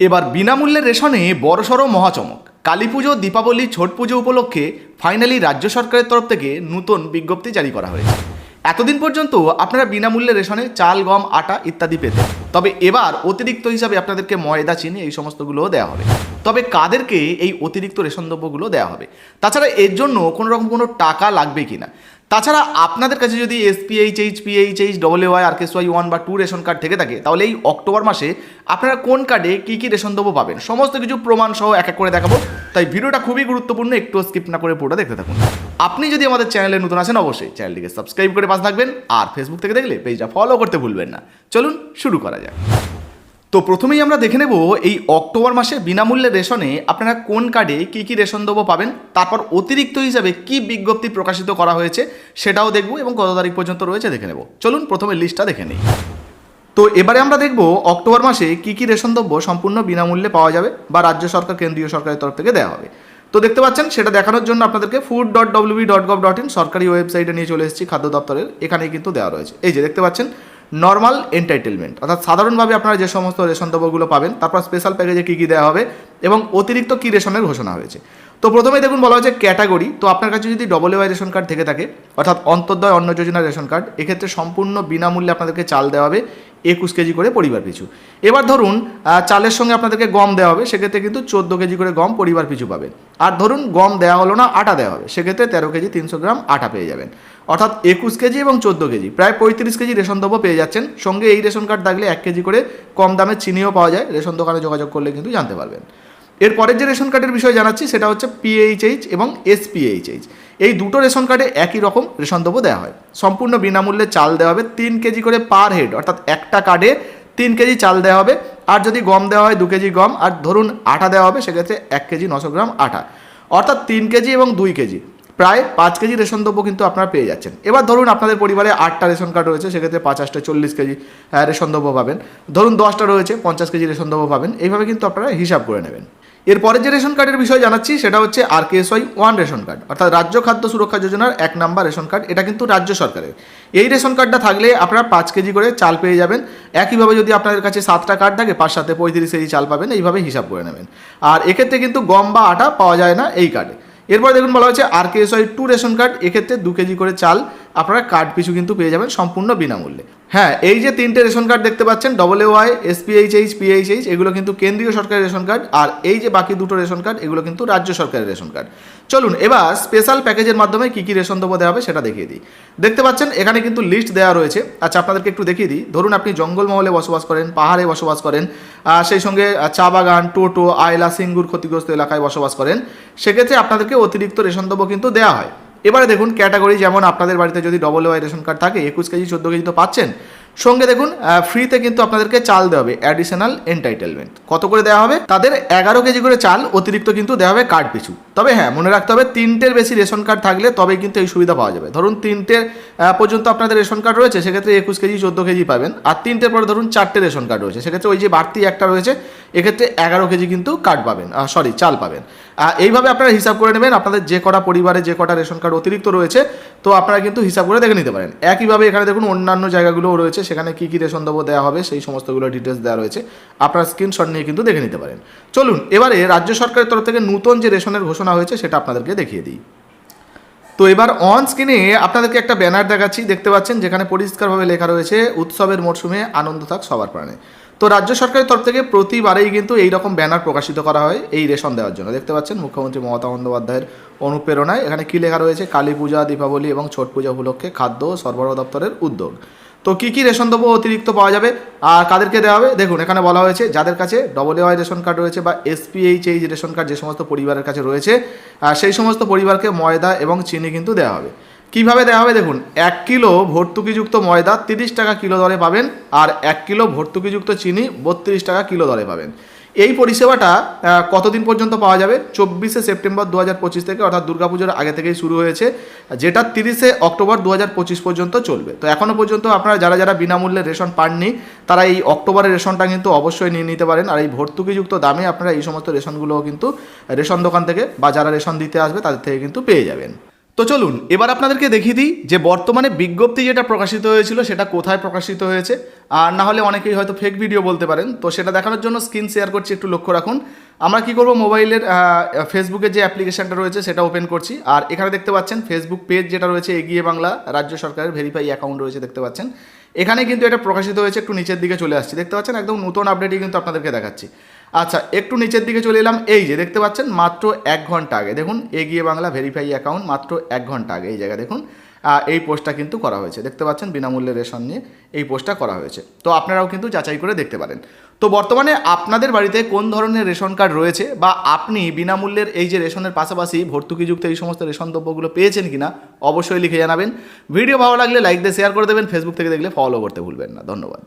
এবার বিনামূল্যে রেশনে বড়সড় মহাচমক। কালী পুজো, দীপাবলি, ছট পুজো উপলক্ষে ফাইনালি রাজ্য সরকারের তরফ থেকে নতুন বিজ্ঞপ্তি জারি করা হয়েছে। এতদিন পর্যন্ত আপনারা বিনামূল্যে রেশনে চাল, গম, আটা ইত্যাদি পেতেন। তবে এবার অতিরিক্ত হিসাবে আপনাদেরকে ময়দা, চিনি এই সমস্তগুলোও দেওয়া হবে। তবে কাদেরকে এই অতিরিক্ত রেশন দ্রব্যগুলো দেওয়া হবে? তাছাড়া এর জন্য কোনো রকম কোনো টাকা লাগবে কিনা? তাছাড়া আপনাদের কাছে যদি SPHH PHH double Y R KS Y one বা টু রেশন কার্ড থেকে থাকে, তাহলে এই অক্টোবর মাসে আপনারা কোন কার্ডে কী কী রেশন দ্রব্য পাবেন? সমস্ত কিছু প্রমাণ সহ এক এক করে দেখাবো। তাই ভিডিওটা খুবই গুরুত্বপূর্ণ, একটু স্কিপ না করে পুরোটা দেখতে থাকুন। আপনি যদি আমাদের চ্যানেলে নতুন আসেন অবশ্যই চ্যানেলটিকে সাবস্ক্রাইব করে পাশে থাকবেন, আর ফেসবুক থেকে দেখলে পেজটা ফলো করতে ভুলবেন না। চলুন শুরু করা যাক। তো প্রথমেই আমরা দেখে নেব এই অক্টোবর মাসে বিনামূল্যে রেশনে আপনারা কোন কার্ডে কী কী রেশন দ্রব্য পাবেন, তারপর অতিরিক্ত হিসাবে কি বিজ্ঞপ্তি প্রকাশিত করা হয়েছে সেটাও দেখব এবং কত তারিখ পর্যন্ত রয়েছে দেখে নেব। চলুন প্রথমে লিস্টটা দেখে নিই। তো এবারে আমরা দেখব অক্টোবর মাসে কি কি রেশন দ্রব্য সম্পূর্ণ বিনামূল্যে পাওয়া যাবে বা রাজ্য সরকার, কেন্দ্রীয় সরকারের তরফ থেকে দেওয়া হবে। তো দেখতে পাচ্ছেন, সেটা দেখানোর জন্য আপনাদেরকে food dot WB dot gov dot in সরকারি ওয়েবসাইটে নিয়ে চলে এসেছি খাদ্য দপ্তরের, এখানেই কিন্তু দেওয়া রয়েছে। এই যে দেখতে পাচ্ছেন নর্মাল এন্টাইটেলমেন্ট অর্থাৎ সাধারণভাবে আপনারা যে সমস্ত রেশন দ্রব্যগুলো পাবেন, তারপর স্পেশাল প্যাকেজে কী কী দেওয়া হবে এবং অতিরিক্ত কী রেশনের ঘোষণা হয়েছে। তো প্রথমেই দেখুন বলা হয়েছে ক্যাটাগরি। তো আপনার কাছে যদি ডবল ওয়াই রেশন কার্ড থেকে থাকে, অর্থাৎ অন্তর্দয় অন্ন যোজনা রেশন কার্ড এক্ষেত্রে সম্পূর্ণ বিনামূল্যে আপনাদেরকে চাল দেওয়া হবে একুশ কেজি করে পরিবার পিছু। এবার ধরুন চালের সঙ্গে আপনাদেরকে গম দেওয়া হবে, সেক্ষেত্রে কিন্তু চোদ্দ কেজি করে গম পরিবার পিছু পাবেন। আর ধরুন, গম দেওয়া হলো না, আটা দেওয়া হবে, সেক্ষেত্রে তেরো কেজি তিনশো গ্রাম আটা পেয়ে যাবেন। অর্থাৎ একুশ কেজি এবং চোদ্দ কেজি, প্রায় পঁয়ত্রিশ কেজি রেশন দ্রব্য পেয়ে যাচ্ছেন। সঙ্গে এই রেশন কার্ড থাকলে এক কেজি করে কম দামে চিনিও পাওয়া যায়। রেশন দোকানে যোগাযোগ করলে কিন্তু জানতে পারবেন। এরপরের যে রেশন কার্ডের বিষয়ে জানাচ্ছি, সেটা হচ্ছে পিএইচএইচ এবং এসপিএইচএইচ এই দুটো রেশন কার্ডে একই রকম রেশন দ্রব্য দেওয়া হয়। সম্পূর্ণ বিনামূল্যে চাল দেওয়া হবে তিন কেজি করে পার হেড, অর্থাৎ একটা কার্ডে তিন কেজি চাল দেওয়া হবে। আর যদি গম দেওয়া হয় দু কেজি গম, আর ধরুন আটা দেওয়া হবে, সেক্ষেত্রে এক কেজি নশো গ্রাম আটা। অর্থাৎ তিন কেজি এবং দুই কেজি। প্রায় পাঁচ কেজি রেশন দ্রব্য কিন্তু আপনারা পেয়ে যাচ্ছেন। এবার ধরুন আপনাদের পরিবারে আটটা রেশন কার্ড রয়েছে, সেক্ষেত্রে পাঁচাশটা চল্লিশ কেজি রেশন দ্রব্য পাবেন। ধরুন দশটা রয়েছে, পঞ্চাশ কেজি রেশন দ্রব্য পাবেন। এইভাবে কিন্তু আপনারা হিসাব করে নেবেন। এরপরে যে রেশন কার্ডের বিষয়ে জানাচ্ছি, সেটা হচ্ছে R Y one ration card, অর্থাৎ রাজ্য খাদ্য সুরক্ষা যোজনার এক নাম্বার রেশন কার্ড, এটা কিন্তু রাজ্য সরকারের। এই রেশন কার্ডটা থাকলে আপনারা পাঁচ কেজি করে চাল পেয়ে যাবেন। একইভাবে যদি আপনাদের কাছে সাতটা কার্ড থাকে, পাঁচ সাথে পঁয়ত্রিশ কেজি চাল পাবেন, এইভাবে হিসাব করে নেবেন। আর এক্ষেত্রে কিন্তু গম বা আটা পাওয়া যায় না এই কার্ডে। এরপর দেখুন বলা হয়েছে R K S Y two ration card এক্ষেত্রে দু কেজি করে চাল আপনারা কার্ড পিছু কিন্তু পেয়ে যাবেন সম্পূর্ণ বিনামূল্যে। হ্যাঁ এই যে তিনটে রেশন কার্ড দেখতে পাচ্ছেন double A Y SPHH PHH এগুলো কিন্তু কেন্দ্রীয় সরকারের রেশন কার্ড আর এই যে বাকি দুটো রেশন কার্ড এগুলো কিন্তু রাজ্য সরকারের রেশন কার্ড চলুন, এবার স্পেশাল প্যাকেজের মাধ্যমে কী কী রেশন দেবো দেওয়া হবে সেটা দেখিয়ে দিই। দেখতে পাচ্ছেন, এখানে কিন্তু লিস্ট দেওয়া রয়েছে। আচ্ছা আপনাদেরকে একটু দেখিয়ে দিই। ধরুন, আপনি জঙ্গলমহলে বসবাস করেন, পাহাড়ে বসবাস করেন সেই সঙ্গে চা বাগান, টোটো, আয়লা, সিঙ্গুর ক্ষতিগ্রস্ত এলাকায় বসবাস করেন, সেক্ষেত্রে আপনাদেরকে অতিরিক্ত রেশন দেবো কিন্তু দেওয়া হয়। এবারে দেখুন ক্যাটাগরি যেমন আপনাদের বাড়িতে যদি ডবল ওয়াই রেশন কার্ড থাকে, একুশ কেজি, চোদ্দ কেজি তো পাচ্ছেন সঙ্গে দেখুন ফ্রিতে কিন্তু আপনাদেরকে চাল দেওয়া হবে অ্যাডিশনাল এন্টাইটেলমেন্ট কত করে দেওয়া হবে? তাদের এগারো কেজি করে চাল, অতিরিক্ত কিন্তু দেওয়া হবে কার্ড পিছু। তবে হ্যাঁ মনে রাখতে হবে, তিনটের বেশি রেশন কার্ড থাকলে তবেই কিন্তু এই সুবিধা পাওয়া যাবে। ধরুন, তিনটের পর্যন্ত আপনাদের রেশন কার্ড রয়েছে, সেক্ষেত্রে একুশ কেজি, চোদ্দ কেজি পাবেন। আর তিনটের পরে ধরুন, চারটে রেশন কার্ড রয়েছে। সেক্ষেত্রে ওই যে বাড়তি একটা রয়েছে, এক্ষেত্রে এগারো কেজি কিন্তু কার্ড পাবেন সরি চাল পাবেন। এইভাবে আপনারা হিসাব করে নেবেন, আপনাদের যে কটা পরিবারে যে কটা রেশন কার্ড অতিরিক্ত রয়েছে, তো আপনারা কিন্তু হিসাব করে দেখে নিতে পারেন। একইভাবে এখানে দেখুন, অন্যান্য জায়গাগুলোও রয়েছে সেখানে কী কী রেশন দেবো দেওয়া হবে, সেই সমস্তগুলো ডিটেলস দেওয়া রয়েছে। আপনারা স্ক্রিনশট নিয়ে কিন্তু দেখে নিতে পারেন। চলুন, এবারে রাজ্য সরকারের তরফ থেকে নতুন যে রেশনের ঘোষণা হয়েছে, সেটা আপনাদেরকে দেখিয়ে দিই। তো এবার অন স্ক্রিনে আপনাদেরকে একটা ব্যানার দেখাচ্ছি, দেখতে পাচ্ছেন, যেখানে পরিষ্কারভাবে লেখা রয়েছে, উৎসবের মরশুমে আনন্দ থাক সবার প্রাণে। তো রাজ্য সরকারের তরফ থেকে প্রতিবারেই কিন্তু এই রকম ব্যানার প্রকাশিত করা হয় এই রেশন দেওয়ার জন্য। দেখতে পাচ্ছেন, মুখ্যমন্ত্রী মমতা বন্দ্যোপাধ্যায়ের অনুপ্রেরণায় এখানে কী লেখা রয়েছে? কালী পূজা, দীপাবলি এবং ছট পূজা উপলক্ষে খাদ্য সরবরাহ দপ্তরের উদ্যোগ। তো কী কী রেশন দ্রব্য অতিরিক্ত পাওয়া যাবে? আর কাদেরকে দেওয়া হবে? দেখুন, এখানে বলা হয়েছে, যাদের কাছে ডবল ওয়াই রেশন কার্ড রয়েছে বা এসপিএইচ এইচ রেশন কার্ড যে সমস্ত পরিবারের কাছে রয়েছে সেই সমস্ত পরিবারকে ময়দা এবং চিনি কিন্তু দেওয়া হবে। কীভাবে দেওয়া হবে? দেখুন, এক কিলো ভর্তুকিযুক্ত ময়দা তিরিশ টাকা কিলো দরে পাবেন, আর এক কিলো ভর্তুকিযুক্ত চিনি বত্রিশ টাকা কিলো দরে পাবেন। এই পরিষেবাটা কতদিন পর্যন্ত পাওয়া যাবে? চব্বিশে সেপ্টেম্বর দু হাজার পঁচিশ থেকে, অর্থাৎ দুর্গাপুজোর আগে থেকেই শুরু হয়েছে, যেটা তিরিশে অক্টোবর দু হাজার পঁচিশ পর্যন্ত চলবে। তো এখনও পর্যন্ত আপনারা যারা যারা বিনামূল্যে রেশন পাননি, তারা এই অক্টোবরের রেশনটা কিন্তু অবশ্যই নিয়ে নিতে পারেন। আর এই ভর্তুকিযুক্ত দামে আপনারা এই সমস্ত রেশনগুলোও কিন্তু রেশন দোকান থেকে বা যারা রেশন দিতে আসবে, তাদের থেকে কিন্তু পেয়ে যাবেন। তো চলুন, এবার আপনাদেরকে দেখিয়ে দিই যে বর্তমানে বিজ্ঞপ্তি যেটা প্রকাশিত হয়েছিল সেটা কোথায় প্রকাশিত হয়েছে। আর না হলে অনেকেই হয়তো ফেক ভিডিও বলতে পারেন। তো সেটা দেখানোর জন্য স্ক্রিন শেয়ার করছি, একটু লক্ষ্য রাখুন। আমরা কি করব? মোবাইলের ফেসবুকের যে অ্যাপ্লিকেশনটা রয়েছে সেটা ওপেন করছি। আর এখানে দেখতে পাচ্ছেন ফেসবুক পেজ যেটা রয়েছে এগিয়ে বাংলা রাজ্য সরকারের ভেরিফাই অ্যাকাউন্ট রয়েছে দেখতে পাচ্ছেন। এখানে কিন্তু এটা প্রকাশিত হয়েছে, একটু নিচের দিকে চলে আসছে। দেখতে পাচ্ছেন? একদম নতুন আপডেটই কিন্তু আপনাদেরকে দেখাচ্ছি। আচ্ছা একটু নিচের দিকে চলে এলাম। এই যে, দেখতে পাচ্ছেন, মাত্র এক ঘণ্টা আগে। দেখুন, এগিয়ে বাংলা ভেরিফাই অ্যাকাউন্ট মাত্র এক ঘণ্টা আগে। এই জায়গায় দেখুন এই পোস্টটা কিন্তু করা হয়েছে। দেখতে পাচ্ছেন, বিনামূল্যে রেশন নিয়ে এই পোস্টটা করা হয়েছে। তো আপনারাও কিন্তু যাচাই করে দেখতে পারেন। তো বর্তমানে আপনাদের বাড়িতে কোন ধরনের রেশন কার্ড রয়েছে বা আপনি বিনামূল্যের এই যে রেশনের পাশাপাশি ভর্তুকিযুক্ত এই সমস্ত রেশন দ্রব্যগুলো পেয়েছেন কিনা অবশ্যই লিখে জানাবেন। ভিডিও ভালো লাগলে লাইক দিয়ে শেয়ার করে দেবেন। ফেসবুক থেকে দেখলে ফলো করতে ভুলবেন না। ধন্যবাদ।